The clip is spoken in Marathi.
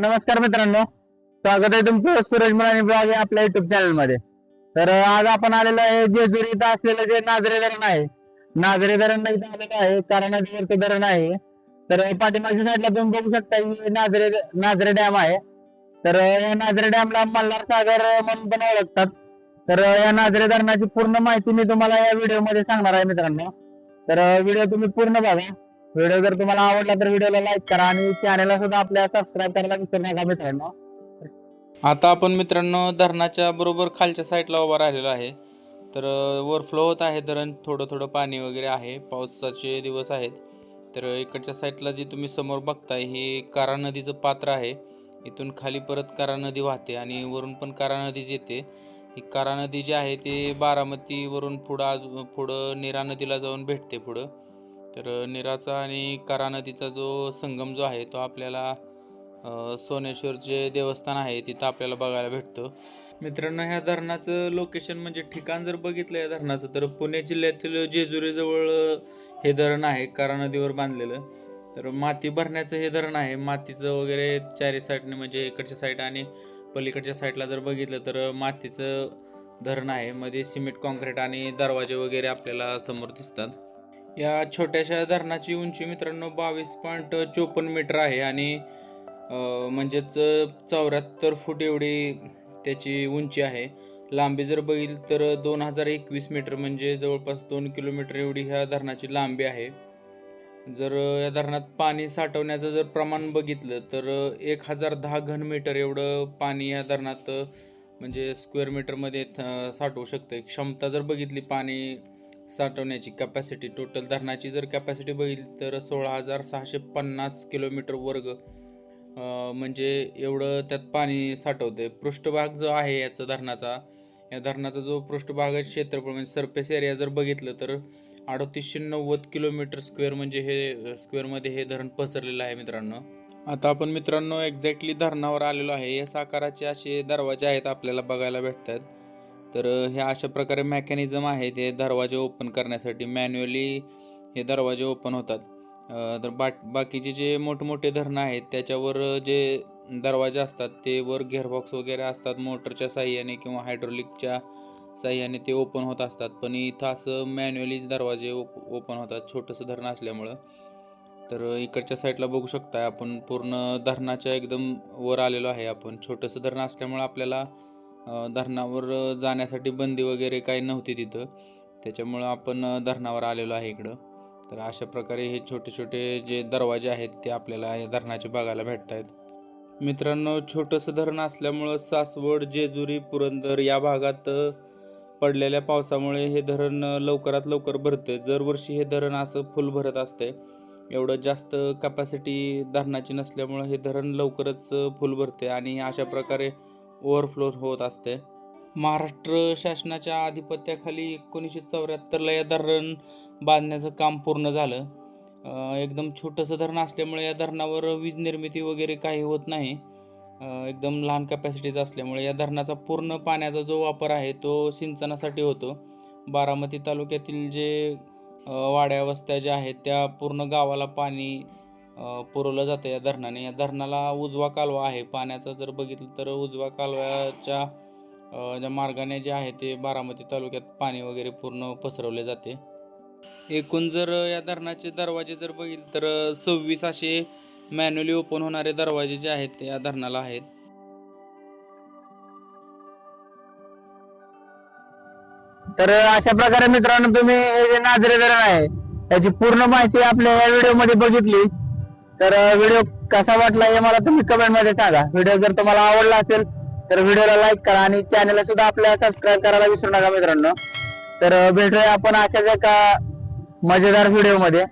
नमस्कार मित्रांनो. स्वागत आहे तुमचं सूरज मराठी ब्लॉग आहे आपल्या युट्यूब चॅनलमध्ये. तर आज आपण आलेलो आहे जेजुरी इथं असलेलं जे नाजरे धरण आहे. नाजरे धरण इथं आलेलं आहे. कारण धरण आहे. तर पाठीमागच्या साईडला तुम्ही बघू शकता ही नाजरे डॅम आहे. तर या नाजरे डॅमला मल्हार सागर म्हणून पण ओळखतात. तर या नाजरे धरणाची पूर्ण माहिती मी तुम्हाला या व्हिडिओमध्ये सांगणार आहे मित्रांनो. तर व्हिडिओ तुम्ही पूर्ण बघा. व्हिडिओ जर तुम्हाला आवडला तर व्हिडिओला लाईक करा आणि चॅनलला सुद्धा आपल्या सबस्क्राईब करायला विसरू नका मित्रांनो आता आपण मित्रांनो धरणाच्या बरोबर खालच्या साईडला उभा राहिलेलो आहे. तर ओव्हरफ्लो होत आहे धरण थोडं थोडं पाणी वगैरे आहे. पावसाचे दिवस आहेत. तर इकडच्या साईडला जी तुम्ही समोर बघताय ही कारा नदीचं पात्र आहे. इथून खाली परत कारा नदी वाहते आणि वरून पण कारा नदीच येते. ही कारा नदी जी आहे ती बारामतीवरून पुढं आज पुढं नीरा नदीला जाऊन भेटते पुढं. तर निराचा आणि करा नदीचा जो संगम जो आहे तो आपल्याला सोनेश्वर सोनेश्वरचे देवस्थान आहे तिथं आपल्याला बघायला भेटतं. मित्रांनो ह्या धरणाचं लोकेशन म्हणजे ठिकाण जर बघितलं या धरणाचं तर पुणे जिल्ह्यातील जेजुरीजवळ हे धरण आहे करा नदीवर बांधलेलं. तर माती भरण्याचं हे धरण आहे. मातीचं वगैरे चारी साईडने म्हणजे इकडच्या साईड आणि पलीकडच्या साईडला जर बघितलं तर मातीचं धरण आहे. मध्ये सिमेंट कॉन्क्रीट आणि दरवाजे वगैरे आपल्याला समोर दिसतात. या छोट्याशा धरणाची उंची मित्रांनो बावीस पॉईंट चोपन्न मीटर आहे आणि म्हणजेच चौऱ्याहत्तर फूट एवढी त्याची उंची आहे. लांबी जर बघितली तर दोन हजार एकवीस मीटर म्हणजे जवळपास दोन किलोमीटर एवढी ह्या धरणाची लांबी आहे. जर या धरणात पाणी साठवण्याचं जर प्रमाण बघितलं तर एक हजार दहा घन मीटर एवढं पाणी या धरणात म्हणजे स्क्वेअर मीटरमध्ये साठवू शकतं क्षमता जर बघितली पाणी साठवण्याची कॅपॅसिटी टोटल धरणाची जर कॅपॅसिटी बघितली तर सोळा हजार सहाशे पन्नास किलोमीटर वर्ग म्हणजे एवढं त्यात पाणी साठवते पृष्ठभाग जो आहे याचा धरणाचा या धरणाचा जो पृष्ठभाग क्षेत्रफळ म्हणजे सरफेस एरिया जर बघितलं तर अडतीसशे नव्वद किलोमीटर स्क्वेअर म्हणजे हे स्क्वेअरमध्ये हे धरण पसरलेलं आहे मित्रांनो. आता आपण मित्रांनो एक्झॅक्टली धरणावर आलेलो आहे. या साकाराचे असे दरवाजे आहेत आपल्याला बघायला भेटतात. तर हे अशा प्रकारे मॅकॅनिझम आहे ते दरवाजे ओपन करण्यासाठी मॅन्युअली हे दरवाजे ओपन होतात. तर बा बाकीचे जे मोठमोठे धरणं आहेत त्याच्यावर जे दरवाजे असतात ते वर गेअरबॉक्स वगैरे असतात मोटरच्या साह्याने किंवा हायड्रोलिकच्या साह्याने ते ओपन होत असतात. पण इथं असं मॅन्युअली दरवाजे ओपन होतात छोटंसं धरण असल्यामुळं. तर इकडच्या साईडला बघू शकता आपण पूर्ण धरणाच्या एकदम वर आलेलो आहे आपण. छोटंसं धरण असल्यामुळं आपल्याला धरणावर जाण्यासाठी बंदी वगैरे काही नव्हती तिथं. त्याच्यामुळं आपण धरणावर आलेलो आहे इकडं. तर अशा प्रकारे हे छोटे छोटे जे दरवाजे आहेत ते आपल्याला या धरणाचे बघायला भेटत आहेत मित्रांनो छोटंसं धरण असल्यामुळं सासवड जेजुरी पुरंदर या भागात पडलेल्या पावसामुळे हे धरण लवकरात लवकर भरते दरवर्षी हे धरण असं फुल भरत असते एवढं जास्त कॅपॅसिटी धरणाची नसल्यामुळं हे धरण लवकरच फुल भरते आणि अशा प्रकारे ओव्हरफ्लो होत असते. महाराष्ट्र शासनाच्या आधिपत्याखाली एकोणीसशे चौऱ्याहत्तरला या धरण बांधण्याचं काम पूर्ण झालं. एकदम छोटंसं धरण असल्यामुळे या धरणावर वीज निर्मिती वगैरे काही होत नाही. एकदम लहान कॅपॅसिटीचं असल्यामुळे या धरणाचा पूर्ण पाण्याचा जो वापर आहे तो सिंचनासाठी होतो. बारामती तालुक्यातील जे वाड्या वस्त्या ज्या आहेत त्या पूर्ण गावाला पाणी पुरवलं जातं या धरणाने. या धरणाला उजवा कालवा आहे. पाण्याचा जर बघितलं तर उजवा कालव्याच्या ज्या मार्गाने जे आहे ते बारामती तालुक्यात पाणी वगैरे पूर्ण पसरवले जाते. एकूण जर या धरणाचे दरवाजे जर बघितले तर सव्वीस असे मॅन्युअली ओपन होणारे दरवाजे जे आहेत ते या धरणाला आहेत. तर अशा प्रकारे मित्रांनो तुम्ही हे जे नाझरे धरण आहे त्याची पूर्ण माहिती आपल्या या व्हिडिओमध्ये बघितली. तर व्हिडिओ कसा वाटला हे मला तुम्ही कमेंटमध्ये सांगा. व्हिडिओ जर तुम्हाला आवडला असेल तर व्हिडिओला लाईक करा आणि चॅनलला सुद्धा आपल्या सबस्क्राईब करायला विसरू नका मित्रांनो. तर भेटूया आपण अशाच एका मजेदार व्हिडिओमध्ये.